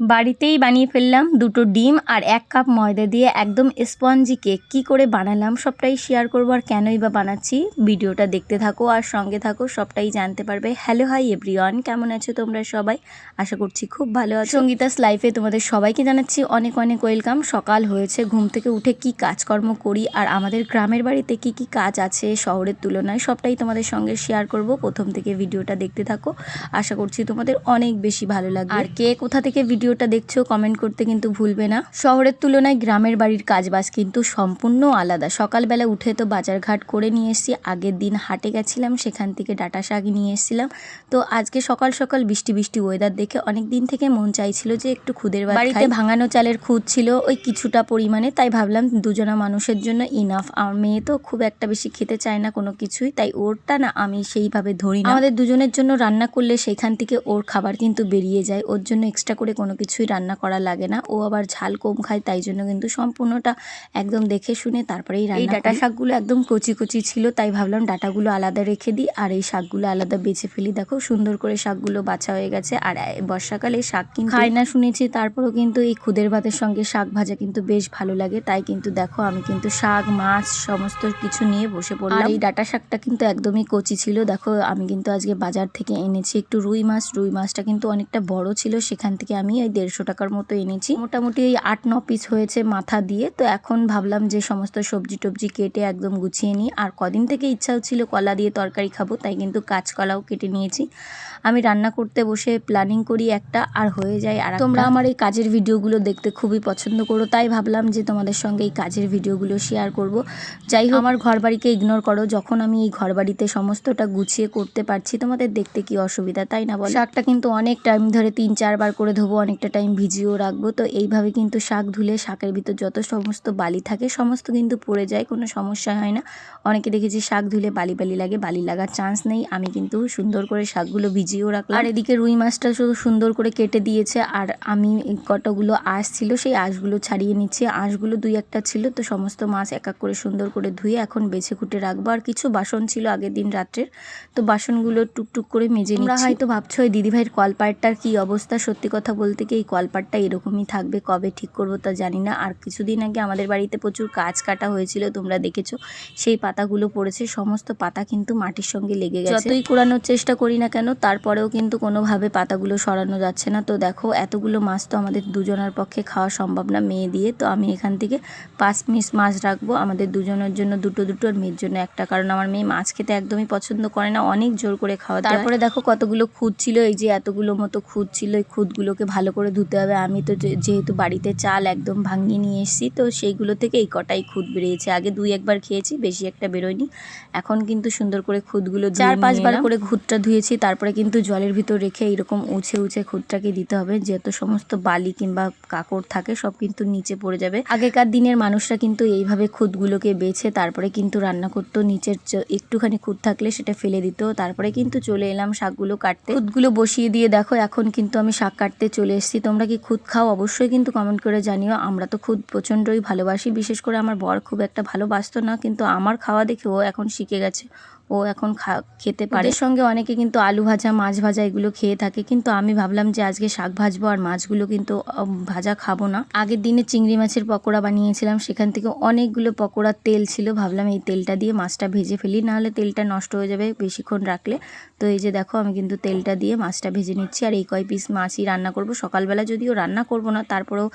বাড়িতেই বানিয়ে ফেললাম দুটো ডিম আর এক কাপ ময়দা দিয়ে একদম স্পঞ্জি কেক। কী করে বানালাম সবটাই শেয়ার করব আর কেনই বা বানাচ্ছি? ভিডিওটা দেখতে থাকো আর সঙ্গে থাকো, সবটাই জানতে পারবে। হ্যালো হাই এভরিওয়ান কেমন আছো তোমরা সবাই? আশা করছি খুব ভালো আছো। সঙ্গীতাস লাইফে তোমাদের সবাইকে জানাচ্ছি অনেক অনেক ওয়েলকাম সকাল হয়েছে, ঘুম থেকে উঠে কি কাজকর্ম করি আর আমাদের গ্রামের বাড়িতে কি কি কাজ আছে শহরের তুলনায় সবটাই তোমাদের সঙ্গে শেয়ার করব। প্রথম থেকে ভিডিওটা দেখতে থাকো। আশা করছি তোমাদের অনেক বেশি ভালো লাগবে। আর কে কোথা থেকে ভিডিওটা দেখছ কমেন্ট করতে কিন্তু ভুলবে না। শহরের তুলনায় গ্রামের বাড়ির কাজবাজ কিন্তু সম্পূর্ণ আলাদা। সকালবেলা উঠে তো বাজার ঘাট করে নিয়ে এসেছি আগের দিন হাটে গেছিলাম সেখান থেকে ডাটা শাক নিয়ে এসেছিলাম। তো আজকে সকাল সকাল বৃষ্টি বৃষ্টি ওয়েদার দেখে অনেক দিন থেকে মন চাইছিল যে একটু খুদের বাড়িতে ভাঙানো চালের খুদ ছিল ওই কিছুটা পরিমাণে তাই ভাবলাম দুজনা মানুষের জন্য ইনাফ আমার মেয়ে তো খুব একটা বেশি খেতে চায় না কোনো কিছুই তাই ওরটা না আমি সেইভাবে ধরি না। আমাদের দুজনের জন্য রান্না করলে সেখান থেকে ওর খাবার কিন্তু বেরিয়ে যায় ওর জন্য এক্সট্রা করে কোনো কিছুই রান্না করা লাগে না। ও আবার ঝাল কম খায় তাই জন্য কিন্তু সম্পূর্ণটা একদম দেখে শুনে তারপরেই রান্না এই ডাটা শাকগুলো একদম কচি কচি ছিল তাই ভাবলাম ডাটাগুলো আলাদা রেখে দিই। আর এই শাকগুলো আলাদা বেছে ফেলি। দেখো সুন্দর করে শাকগুলো বাছা হয়ে গেছে। আর বর্ষাকালে শাক কিন্তু খাই না শুনেছি তারপরেও কিন্তু এই খুদের ভাতের সঙ্গে শাক ভাজা কিন্তু বেশ ভালো লাগে। তাই কিন্তু দেখো আমি কিন্তু শাক মাছ সমস্ত কিছু নিয়ে বসে পড়লাম। এই ডাটা শাকটা কিন্তু একদমই কচি ছিল। দেখো আমি কিন্তু আজকে বাজার থেকে এনেছি একটু রুই মাছ। রুই মাছটা কিন্তু অনেকটা বড় ছিল সেখান থেকে আমি ওই দেড়শো টাকার মতো এনেছি। মোটামুটি ওই আট, ন পিস হয়েছে মাথা দিয়ে। তো এখন ভাবলাম যে সমস্ত সবজি টবজি কেটে একদম গুছিয়ে নিই। আর কদিন থেকে ইচ্ছা হচ্ছিল কলা দিয়ে তরকারি খাব, তাই কিন্তু কাঁচকলাও কেটে নিয়েছি। আমি রান্না করতে বসে প্ল্যানিং করি একটা, আর হয়ে যায় আর তোমরা আমার এই কাজের ভিডিওগুলো দেখতে খুবই পছন্দ করো, তাই ভাবলাম যে তোমাদের সঙ্গে এই কাজের ভিডিওগুলো শেয়ার করব। যাই হোক, আমার ঘর বাড়িকে ইগনোর করো, যখন আমি এই ঘর বাড়িতে সমস্তটা গুছিয়ে করতে পারছি, তোমাদের দেখতে কি অসুবিধা, তাই না বলো? শাকটা কিন্তু অনেক টাইম ধরে তিন, চারবার করে ধোবো অনেকটা টাইম ভিজিয়েও রাখব। তো এইভাবে কিন্তু শাক ধুলে শাকের ভিতর যত সমস্ত বালি থাকে সমস্ত কিন্তু পড়ে যায় কোনো সমস্যা হয় না। অনেকে দেখেছি শাক ধুলে বালি বালি লাগে বালি লাগার চান্স নেই। আমি কিন্তু সুন্দর করে শাকগুলো ভিজিয়েও রাখলাম। আর এদিকে রুই মাছটা শুধু সুন্দর করে কেটে দিয়েছে আর আমি কতগুলো আঁশ ছিল সেই আঁশগুলো ছাড়িয়ে নিচ্ছি। আঁশগুলো দুই একটা ছিল তো সমস্ত মাছ এক এক করে সুন্দর করে ধুয়ে এখন বেছে কুটে রাখব। আর কিছু বাসন ছিল আগের দিন রাত্রের তো বাসনগুলো টুকটুক করে মেজে নিচ্ছি। হয়তো ভাবছ ওই দিদিভাইয়ের কলপাটটার কি অবস্থা? সত্যি কথা বলতে কি এই কলপাটটা এরকমই থাকবে কবে ঠিক করব তা জানি না। আর কিছুদিন আগে আমাদের বাড়িতে প্রচুর কাজ কাটা হয়েছিল তোমরা দেখেছ। সেই পাতাগুলো পড়েছে সমস্ত পাতা কিন্তু মাটির সঙ্গে লেগে গেছে। যতই কোরানোর চেষ্টা করি না কেন তারপরেও কিন্তু কোনোভাবে পাতাগুলো সরানো যাচ্ছে না। তো দেখো এতগুলো মাছ তো আমাদের দুজনের পক্ষে খাওয়া সম্ভব না মেয়ে দিয়ে। তো আমি এখান থেকে পাঁচ পিস মাছ রাখব আমাদের দুজনের জন্য দুটো দুটো আর মেয়ের জন্য একটা। কারণ আমার মেয়ে মাছ খেতে একদমই পছন্দ করে না অনেক জোর করে খাওয়া তারপরে দেখো কতগুলো খুদ ছিল এই যে এতগুলো মতো খুদ ছিল এই খুদগুলোকে ভালো করে ধুতে হবে। আমি তো যেহেতু বাড়িতে চাল একদম ভাঙিয়ে নিয়ে এসেছি তো সেইগুলো থেকে এই কটাই খুদ বেরিয়েছে। আগে দুই একবার খেয়েছি বেশি একটা বেরোয়নি। এখন কিন্তু সুন্দর করে খুদগুলো চার পাঁচবার করে খুদটা ধুয়েছি তারপরে কিন্তু জলের ভিতর রেখে এরকম উছে উছে খুদটাকে দিতে হবে। যেহেতু সমস্ত বালি কিংবা কাকড় থাকে সব কিন্তু নিচে পড়ে যাবে। আগেকার দিনের মানুষরা কিন্তু এইভাবে খুদগুলোকে বেছে তারপরে কিন্তু রান্না করতো। নিচের একটুখানি খুদ থাকলে সেটা ফেলে দিত। তারপরে কিন্তু চলে এলাম শাকগুলো কাটতে। খুদগুলো বসিয়ে দিয়ে দেখো এখন কিন্তু আমি শাক কাটতে চলে এসেছি তোমরা কি খুদ খাও? অবশ্যই কিন্তু কমেন্ট করে জানিও। আমরা তো খুদ প্রচণ্ডই ভালোবাসি। বিশেষ করে আমার বর খুব একটা ভালোবাসতো না, কিন্তু আমার খাওয়া দেখে ও এখন শিখে গেছে। ও এখন খেতে পারে। সঙ্গে অনেকে কিন্তু আলু ভাজা, মাছ ভাজা এগুলো খেয়ে থাকে। কিন্তু আমি ভাবলাম যে আজকে শাক ভাজবো আর মাছগুলো কিন্তু ভাজা খাব না। আগের দিনে চিংড়ি মাছের পকোড়া বানিয়েছিলাম। সেখান থেকে অনেকগুলো পকোড়ার তেল ছিল। ভাবলাম এই তেলটা দিয়ে মাছটা ভেজে ফেলি। নাহলে তেলটা নষ্ট হয়ে যাবে বেশিক্ষণ রাখলে। তো এই যে দেখো, আমি কিন্তু তেলটা দিয়ে মাছটা ভেজে নিচ্ছি। আর এই কয় পিস মাছই রান্না করব। সকালবেলা যদিও রান্না করব না, তারপরেও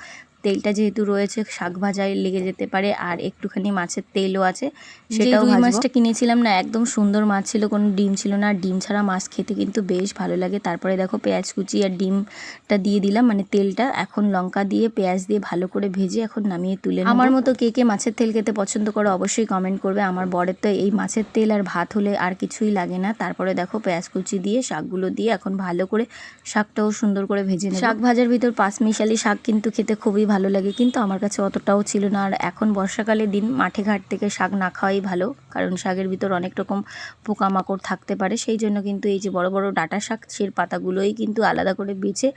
তেলটা যেহেতু রয়েছে শাক ভাজায় লেগে যেতে পারে আর একটুখানি মাছের তেলও আছে সেটাও রুই মাছটা কিনেছিলাম না একদম সুন্দর মাছ ছিল কোনো ডিম ছিল না ডিম ছাড়া মাছ খেতে কিন্তু বেশ ভালো লাগে। তারপরে দেখো পেঁয়াজ কুচি আর ডিমটা দিয়ে দিলাম মানে তেলটা এখন লঙ্কা দিয়ে পেঁয়াজ দিয়ে ভালো করে ভেজে এখন নামিয়ে তুলে আমার মতো কে কে মাছের তেল খেতে পছন্দ করো অবশ্যই কমেন্ট করবে আমার বরের তো এই মাছের তেল আর ভাত হলে আর কিছুই লাগে না। তারপরে দেখো পেঁয়াজ কুচি দিয়ে শাকগুলো দিয়ে এখন ভালো করে শাকটাও সুন্দর করে ভেজে শাক ভাজার ভিতর পাঁচ মিশালি শাক কিন্তু খেতে খুবই ভালো লাগে কিন্তু আমার কাছে অতটাও ছিল না। আর এখন বর্ষাকালের দিন মাঠে ঘাট থেকে শাক না খাওয়াই ভালো কারণ শাকের ভিতর অনেক রকম পোকামাকড় থাকতে পারে। সেই জন্য কিন্তু এই যে বড় বড় ডাটা শাক সের পাতাগুলোই কিন্তু আলাদা করে বেছে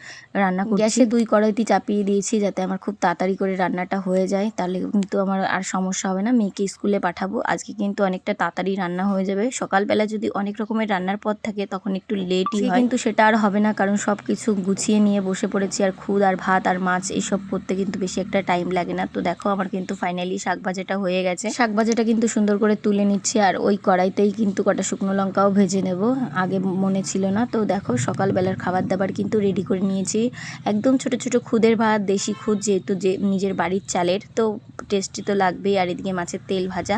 রান্না করি গ্যাসে দুই কড়াইতে চাপিয়ে দিয়েছি যাতে আমার খুব তাড়াতাড়ি করে রান্নাটা হয়ে যায়। তাহলে কিন্তু আমার আর সমস্যা হবে না। মেয়েকে স্কুলে পাঠাবো। আজকে কিন্তু অনেকটা তাড়াতাড়ি রান্না হয়ে যাবে। সকালবেলা যদি অনেক রকমের রান্নার পথ থাকে তখন একটু লেটই হয়। কিন্তু সেটা আর হবে না কারণ সব কিছু গুছিয়ে নিয়ে বসে পড়েছি। আর খুদ আর ভাত আর মাছ এইসব করতে কিন্তু বেশি একটা টাইম লাগে না। তো দেখো আমার কিন্তু ফাইনালি শাক ভাজাটা হয়ে গেছে। শাক ভাজাটা কিন্তু সুন্দর করে তুলে নিচ্ছি আর ওই কড়াইতেই কিন্তু কটা শুকনো লঙ্কাও ভেজে নেব। আগে মনে ছিল না। তো দেখো সকালবেলার খাবার দাবার কিন্তু রেডি করে নিয়েছি। একদম ছোট ছোট খুদের ভাত দেশি খুদ যেহেতু যে নিজের বাড়ির চালের। তো টেস্টি তো লাগবেই। আর এদিকে মাছের তেল ভাজা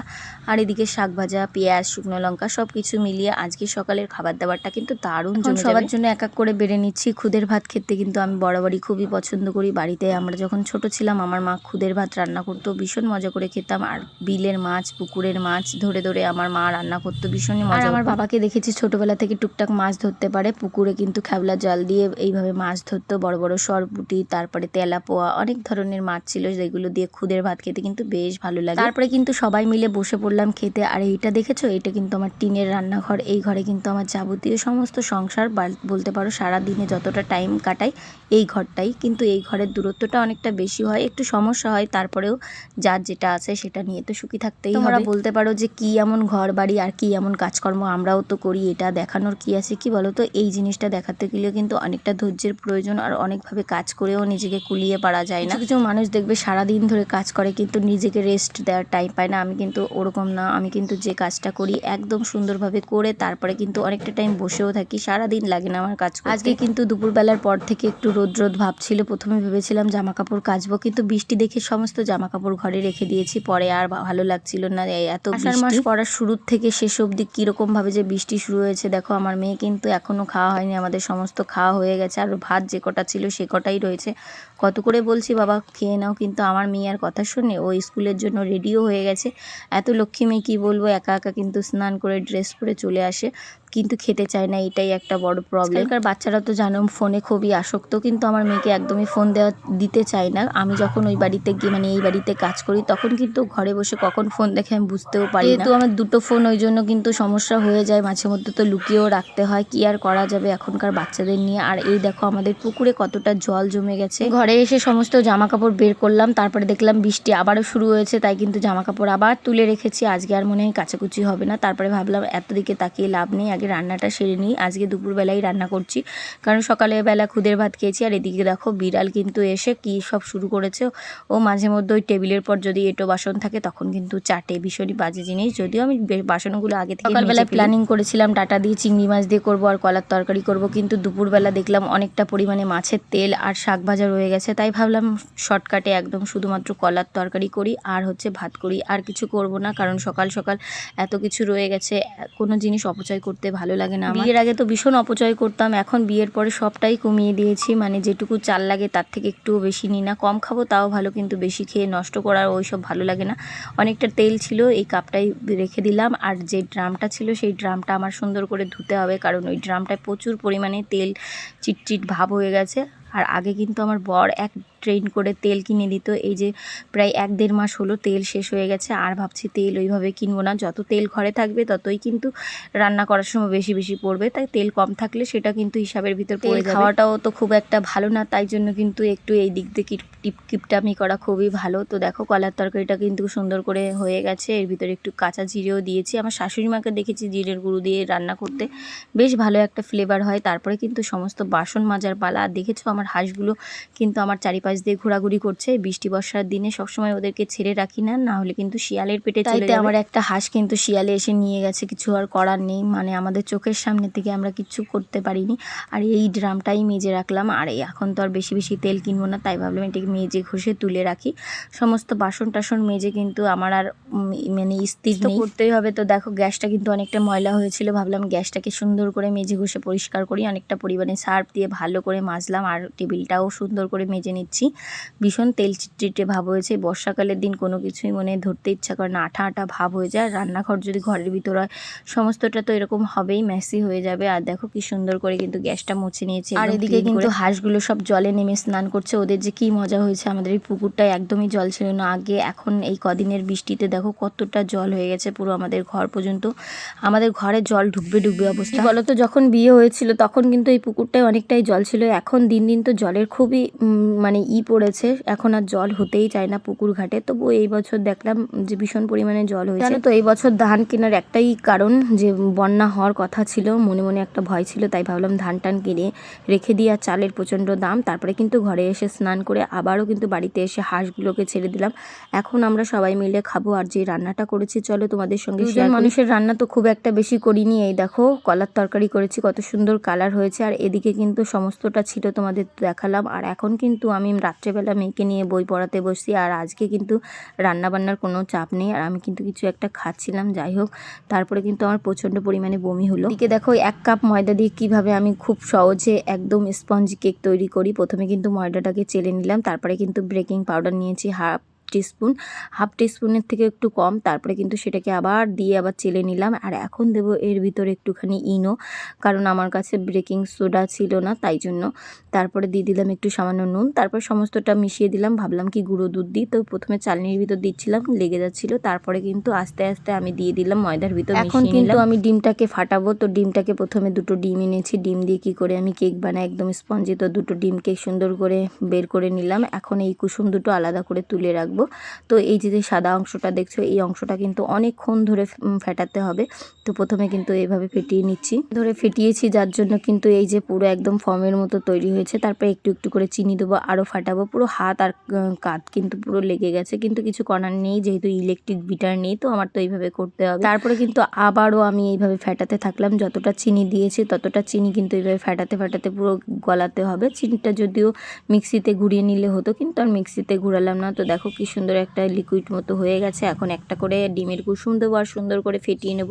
আর এদিকে শাক ভাজা পেঁয়াজ শুকনো লঙ্কা সব কিছু মিলিয়ে আজকে সকালের খাবার দাবারটা কিন্তু দারুণ সবার জন্য এক এক করে বেড়ে নিচ্ছি। খুদের ভাত খেতে কিন্তু আমি বরাবরই খুবই পছন্দ করি। বাড়িতে আমরা যখন ছোট ছিলাম আমার মা খুদের ভাত রান্না করতো ভীষণ মজা করে খেতাম। আর বিলের মাছ পুকুরের মাছ ধরে ধরে আমার মা রান্না করতো ভীষণই মজা আমার বাবাকে দেখেছি ছোটবেলা থেকে টুকটাক মাছ ধরতে পারে পুকুরে কিন্তু খেবলা জল দিয়ে এইভাবে মাছ ধরতো বড় বড় সরপুটি তারপরে তেলাপোয়া অনেক ধরনের মাছ ছিল যেগুলো দিয়ে খুদের ভাত খেতে কিন্তু বেশ ভালো লাগে। তারপরে কিন্তু সবাই মিলে বসে পড়লাম খেতে আর এইটা দেখেছ? এটা কিন্তু আমার টিনের রান্নাঘর এই ঘরে কিন্তু আমার যাবতীয় সমস্ত সংসার বলতে পারো সারা দিনে যতটা টাইম কাটাই এই ঘরটাই। কিন্তু এই ঘরের দূরত্বটা অনেকটা বেশি হয় একটু সমস্যা হয় তারপরেও যার যেটা আছে সেটা নিয়ে তো সুখী থাকতেই তোমরা বলতে পারো যে কি এমন ঘর বাড়ি আর কি এমন কাজকর্ম আমরাও তো করি এটা দেখানোর কি আছে কি বলো তো? এই জিনিসটা দেখাতে গেলেও কিন্তু অনেকটা ধৈর্যের প্রয়োজন আর অনেকভাবে কাজ করেও নিজেকে কুলিয়ে পারা যায় না। কিছু মানুষ দেখবে সারাদিন ধরে কাজ করে কিন্তু নিজেকে রেস্ট দেওয়ার টাইম পায় না। আমি কিন্তু ওরকম না। আমি কিন্তু যে কাজটা করি একদম সুন্দরভাবে করে তারপরে কিন্তু অনেকটা টাইম বসেও থাকি। সারাদিন লাগে না আমার কাজ আজকে কিন্তু দুপুরবেলার পর থেকে একটু রোদ রোদ ভাব ছিল। প্রথমে ভেবেছিলাম জামা কাপড় কাচবো কিন্তু বৃষ্টি দেখে সমস্ত জামা কাপড় ঘরে রেখে দিয়েছি। পরে আর ভালো লাগছিল না এত আষাঢ় মাস পড়ার শুরুর থেকে শেষ অবধি কীরকম ভাবে যে বৃষ্টি শুরু হয়েছে দেখো আমার মেয়ে কিন্তু এখনও খাওয়া হয়নি আমাদের সমস্ত খাওয়া হয়ে গেছে আর ভাত যে কটা ছিল সে কটাই রয়েছে। কত করে বলছি বাবা খেয়ে নাও কিন্তু আমার মেয়ে আর কথা শুনে ও স্কুলের জন্য রেডিও হয়ে গেছে। এত লক্ষ্মী মেয়ে কী বলব একা একা কিন্তু স্নান করে ড্রেস পরে চলে আসে। কিন্তু খেতে চায় না, এটাই একটা বড় প্রবলেম আজকালকার বাচ্চারা তো জানো, ফোনে খুবই আসক্ত, কিন্তু আমার মেয়েকে একদমই ফোন দেওয়া দিতে চায় না। আমি যখন ওই বাড়িতে গিয়ে মানে এই বাড়িতে কাজ করি, তখন কিন্তু ঘরে বসে কখন ফোন দেখে আমি বুঝতেও পারি না। তো আমার দুটো ফোন ওই জন্য কিন্তু সমস্যা হয়ে যায়, মাঝে মধ্যে তো লুকিয়েও রাখতে হয়, কি আর করা যাবে এখনকার বাচ্চাদের নিয়ে। আর এই দেখো, আমাদের পুকুরে কতটা জল জমে গেছে। ঘরে এসে সমস্ত জামা কাপড় বের করলাম, তারপরে দেখলাম বৃষ্টি আবারও শুরু হয়েছে, তাই কিন্তু জামা কাপড় আবার তুলে রেখেছি। আজকে আর মনে হয় কাচাকুচি হবে না, তারপরে ভাবলাম এত দিকে তাকিয়ে লাভ নেই আগে রান্নাটা সেরে নিই। আজকে দুপুরবেলায় রান্না করছি। কারণ সকালে বেলা খুদের ভাত খেয়েছি। আর এদিকে দেখো বিড়াল কিন্তু এসে কি সব শুরু করেছে। ও মাঝে মধ্যে ওই টেবিলের পর যদি এটো বাসন থাকে তখন কিন্তু চাটে ভীষণই বাজে জিনিস। যদিও আমি বাসনগুলো আগে থেকে সকালবেলায় প্ল্যানিং করেছিলাম ডাটা দিয়ে চিংড়ি মাছ দিয়ে করব আর কলার তরকারি করব। কিন্তু দুপুরবেলা দেখলাম অনেকটা পরিমাণে মাছের তেল আর শাক ভাজা রয়ে গেছে। তাই ভাবলাম শর্টকাটে একদম শুধুমাত্র কলার তরকারি করি আর হচ্ছে ভাত করি। আর কিছু করব না কারণ সকাল সকাল এত কিছু রয়ে গেছে। কোনো জিনিস অপচয় করতে ভালো লাগে না বিয়ের আগে তো ভীষণ অপচয় করতাম, এখন বিয়ের পরে সবটাই কমিয়ে দিয়েছি মানে যেটুকু চাল লাগে তার থেকে একটুও বেশি নিই না। কম খাব তাও ভালো, কিন্তু বেশি খেয়ে নষ্ট করার ওই সব ভালো লাগে না। অনেকটা তেল ছিল, এই কাপটাই রেখে দিলাম, আর যে ড্রামটা ছিল সেই ড্রামটা আমার সুন্দর করে ধুতে হবে, কারণ ওই ড্রামটায় প্রচুর পরিমাণে তেল, চিটচিট ভাব হয়ে গেছে। আর আগে কিন্তু আমার বর এক ট্রেন করে তেল কিনে দিত। এই যে প্রায় এক দেড় মাস হলো তেল শেষ হয়ে গেছে আর ভাবছি তেল ওইভাবে কিনবো না। যত তেল ঘরে থাকবে ততই কিন্তু রান্না করার সময় বেশি বেশি পড়বে। তাই তেল কম থাকলে সেটা কিন্তু হিসাবের ভিতর পড়ে যাবে। খাওয়াটাও তো খুব একটা ভালো না তাই জন্য কিন্তু একটু এই দিক দিয়ে কিপ টিপ কিপটামি করা খুবই ভালো। তো দেখো কলার তরকারিটা কিন্তু সুন্দর করে হয়ে গেছে। এর ভিতরে একটু কাঁচা জিরেও দিয়েছি। আমার শাশুড়ি মাকে দেখেছি জিরের গুঁড়ো দিয়ে রান্না করতে। বেশ ভালো একটা ফ্লেভার হয়। তারপরে কিন্তু সমস্ত বাসন মাজার পালা। আর দেখেছ আমার হাঁসগুলো কিন্তু আমার চারিপাশ দিয়ে ঘোরাঘুরি করছে। বৃষ্টি বর্ষার দিনে সবসময় ওদেরকে ছেড়ে রাখি না না হলে কিন্তু শিয়ালের পেটে তাইতে আমার একটা হাঁস কিন্তু শিয়ালে এসে নিয়ে গেছে কিছু আর করার নেই। মানে আমাদের চোখের সামনে থেকে আমরা কিচ্ছু করতে পারিনি। আর এই ড্রামটাই মেজে রাখলাম। আর এই এখন তো আর বেশি বেশি তেল কিনবো না তাই ভাবলাম এটাকে মেজে ঘষে তুলে রাখি। সমস্ত বাসন টাসন মেজে কিন্তু আমার আর মানে স্থির তো করতেই হবে। তো দেখো গ্যাসটা কিন্তু অনেকটা ময়লা হয়েছিল। ভাবলাম গ্যাসটাকে সুন্দর করে মেজে ঘষে পরিষ্কার করি। অনেকটা পরিমাণে সার্ফ দিয়ে ভালো করে মাজলাম। আর টেবিলটাও সুন্দর করে মেজে নিচ্ছি। ভীষণ তেল চিটচিটে ভাব হয়েছে। বর্ষাকালের দিন কোনো কিছুই মনে ধরতে ইচ্ছা করে না। আঠা আঠা ভাব হয়ে যায়। রান্নাঘর যদি ঘরের ভিতর হয় সমস্তটা তো এরকম হবেই মেসি হয়ে যাবে। আর দেখো কি সুন্দর করে কিন্তু গ্যাসটা মুছে নিয়েছে আর এদিকে কিন্তু হাঁসগুলো সব জলে নেমে স্নান করছে। ওদের যে কি মজা হয়েছে আমাদের এই পুকুরটা একদমই জল ছিল না। আগে এখন এই কদিনের বৃষ্টিতে দেখো কতটা জল হয়ে গেছে পুরো আমাদের ঘর পর্যন্ত। আমাদের ঘরে জল ঢুকবে ডুববে অবস্থা। বলতো যখন বিয়ে হয়েছিল তখন কিন্তু এই পুকুরটায় অনেকটাই জল ছিল। এখন দিন দিন তো জলের খুবই মানে ই পড়েছে। এখন আর জল হতেই চায় না পুকুর ঘাটে। তবু এই বছর দেখলাম যে ভীষণ পরিমাণে জল হয়েছে। জানো তো এই বছর ধান কেনার একটাই কারণ যে বন্যা হওয়ার কথা ছিল মনে মনে একটা ভয় ছিল তাই ভাবলাম ধান টান কিনে রেখে দিয়ে আর চালের প্রচণ্ড দাম। তারপরে কিন্তু ঘরে এসে স্নান করে আবারও কিন্তু বাড়িতে এসে হাঁসগুলোকে ছেড়ে দিলাম। এখন আমরা সবাই মিলে খাব আর যে রান্নাটা করেছি চলো তোমাদের সঙ্গে মানুষের রান্না তো খুব একটা বেশি করিনি এই দেখো কলার তরকারি করেছি কত সুন্দর কালার হয়েছে। আর এদিকে কিন্তু সমস্তটা ছিল তোমাদের দেখালাম। আর এখন কিন্তু আমি রাত্রেবেলা মেয়েকে নিয়ে বই পড়াতে বসছি। আর আজকে কিন্তু রান্নাবান্নার কোনো চাপ নেই। আর আমি কিন্তু কিছু একটা খাচ্ছিলাম, যাই হোক। তারপরে কিন্তু আমার প্রচণ্ড পরিমাণে বমি হলো। এদিকে দেখো, এক কাপ ময়দা দিয়ে কীভাবে আমি খুব সহজে একদম স্পঞ্জ কেক তৈরি করি। প্রথমে কিন্তু ময়দাটাকে চেলে নিলাম। তারপরে কিন্তু বেকিং পাউডার নিয়েছি, হাফ টিস্পুন হাফ টিস্পুনের থেকে একটু কম তারপরে কিন্তু সেটাকে আবার দিয়ে আবার চেলে নিলাম। আর এখন দেবো এর ভিতরে একটুখানি ইনো কারণ আমার কাছে বেকিং সোডা ছিল না তাই জন্য। তারপরে দিয়ে দিলাম একটু সামান্য নুন তারপর সমস্তটা মিশিয়ে দিলাম। ভাবলাম কি গুঁড়ো দুধ দিই তো প্রথমে চালনির ভিতর দিচ্ছিলাম লেগে যাচ্ছিল। তারপরে কিন্তু আস্তে আস্তে আমি দিয়ে দিলাম ময়দার ভিতর এখন কিন্তু আমি ডিমটাকে ফাটাবো তো ডিমটাকে প্রথমে দুটো ডিম এনেছি। ডিম দিয়ে কি করে আমি কেক বানাই একদম স্পঞ্জি তো দুটো ডিম কেক সুন্দর করে বের করে নিলাম। এখন এই কুসুম দুটো আলাদা করে তুলে রাখব। তো এই যে সাদা অংশটা দেখছ, এই অংশটা কিন্তু অনেকক্ষণ ধরে ফেটাতে হবে। তো প্রথমে কিন্তু এইভাবে ফেটিয়ে নিচ্ছি। ধরে ফেটিয়েছি, যার জন্য কিন্তু এই যে পুরো একদম ফর্মের মতো তৈরি হয়েছে। তারপরে একটু একটু করে চিনি দেবো আরও ফাটাবো। পুরো হাত আর কাঁধ কিন্তু পুরো লেগে গেছে। কিন্তু কিছু করার নেই, যেহেতু ইলেকট্রিক বিটার নেই, তো আমার তো এইভাবে করতে হবে। তারপরে কিন্তু আবারও আমি এইভাবে ফেটাতে থাকলাম। যতটা চিনি দিয়েছি, ততটা চিনি কিন্তু এইভাবে ফেটাতে ফেটাতে পুরো গলাতে হবে। চিনিটা যদিও মিক্সিতে ঘুরিয়ে নিলে হতো, কিন্তু আর মিক্সিতে ঘুরালাম না। তো দেখো কি সুন্দর একটা লিকুইড মতো হয়ে গেছে। এখন একটা করে ডিমের কুসুম দেবো আর সুন্দর করে ফেটিয়ে নেব।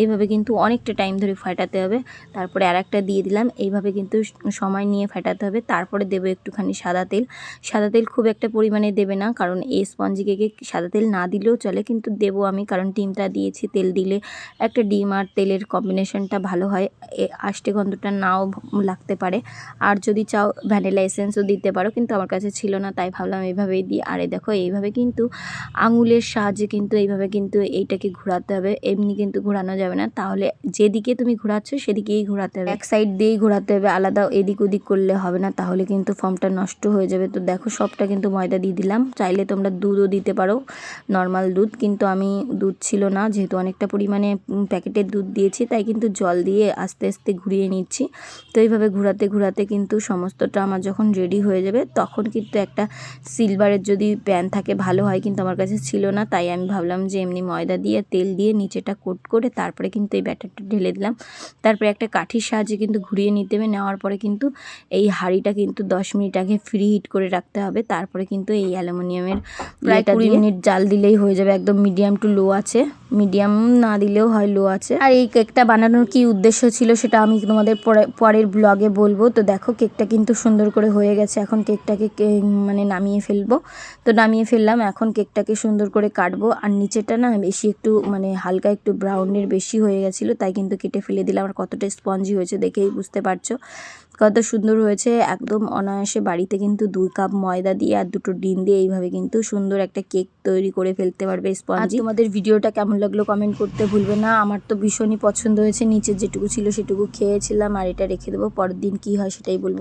এইভাবে কিন্তু অনেকটা টাইম ধরে ফাটাতে হবে। তারপরে আর একটা দিয়ে দিলাম। এইভাবে কিন্তু সময় নিয়ে ফাটাতে হবে। তারপরে দেবো একটুখানি সাদা তেল। সাদা তেল খুব একটা পরিমাণে দেবে না, কারণ এই স্পঞ্জি কেকে সাদা তেল না দিলেও চলে, কিন্তু দেবো আমি, কারণ ডিমটা দিয়েছি, তেল দিলে একটা ডিম আর তেলের কম্বিনেশনটা ভালো হয়। আষ্টে গন্ধটা নাও লাগতে পারে। আর যদি চাও ভ্যানিলা এসেন্সও দিতে পারো, কিন্তু আমার কাছে ছিল না, তাই ভাবলাম এইভাবেই দিই। আর দেখো, এইভাবে কিন্তু আঙুলের সাহায্যে কিন্তু এইভাবে কিন্তু এইটাকে ঘোরাতে হবে। এমনি কিন্তু ঘোরানো যাবে না। তাহলে যেদিকে তুমি ঘোরাচ্ছ সেদিকেই ঘোরাতে হবে। এক সাইড দিয়েই ঘোরাতে হবে, আলাদা এদিক ওদিক করলে হবে না। তাহলে কিন্তু ফর্মটা নষ্ট হয়ে যাবে। তো দেখো সবটা কিন্তু ময়দা দিয়ে দিলাম। চাইলে তোমরা দুধও দিতে পারো নর্মাল দুধ। কিন্তু আমি দুধ ছিল না, যেহেতু অনেকটা পরিমাণে প্যাকেটের দুধ দিয়েছি, তাই কিন্তু জল দিয়ে আস্তে আস্তে ঘুরিয়ে নিচ্ছি। তো এইভাবে ঘোরাতে ঘোরাতে কিন্তু সমস্তটা আমার যখন রেডি হয়ে যাবে, তখন কিন্তু একটা সিলভারের যদি প্যান থাকে ভালো হয় কিন্তু আমার কাছে ছিল না তাই আমি ভাবলাম যে এমনি ময়দা দিয়ে তেল দিয়ে নিচেটা কোট করে তারপরে কিন্তু এই ব্যাটারটা ঢেলে দিলাম। তারপরে একটা কাঠির সাহায্যে কিন্তু ঘুরিয়ে নিতে হবে নেওয়ার পরে কিন্তু এই হাঁড়িটা কিন্তু দশ মিনিট আগে ফ্রি হিট করে রাখতে হবে তারপরে কিন্তু এই অ্যালুমিনিয়ামের প্রায় কুড়ি মিনিট জাল দিলেই হয়ে যাবে একদম মিডিয়াম টু লো আছে। মিডিয়াম না দিলেও হয় লো আছে। আর এই কেকটা বানানোর কি উদ্দেশ্য ছিল সেটা আমি তোমাদের পরে- পরের ব্লগে বলব। তো দেখো কেকটা কিন্তু সুন্দর করে হয়ে গেছে এখন কেকটাকে মানে নামিয়ে ফেলব। তো নামিয়ে ফেললাম, এখন কেকটাকে সুন্দর করে কাটবো। আর নিচেটা না বেশি একটু মানে হালকা একটু ব্রাউনের বেশি হয়ে গেছিল, তাই কিন্তু কেটে ফেলে দিলাম। আর কতটা স্পঞ্জি হয়েছে দেখেই বুঝতে পারছ। কত সুন্দর হয়েছে, একদম অনায়াসে বাড়িতে কিন্তু দুই কাপ ময়দা দিয়ে আর দুটো ডিম দিয়ে এইভাবে কিন্তু সুন্দর একটা কেক তৈরি করে ফেলতে পারবে স্পঞ্জি তোমাদের ভিডিওটা কেমন লাগল কমেন্ট করতে ভুলবে না। আমার তো ভীষণই পছন্দ হয়েছে, নিচে যেটুকু ছিল সেটুকু খেয়েছিলাম। আর এটা রেখে দেবো, পরের দিন কি হয় সেটাই বলব।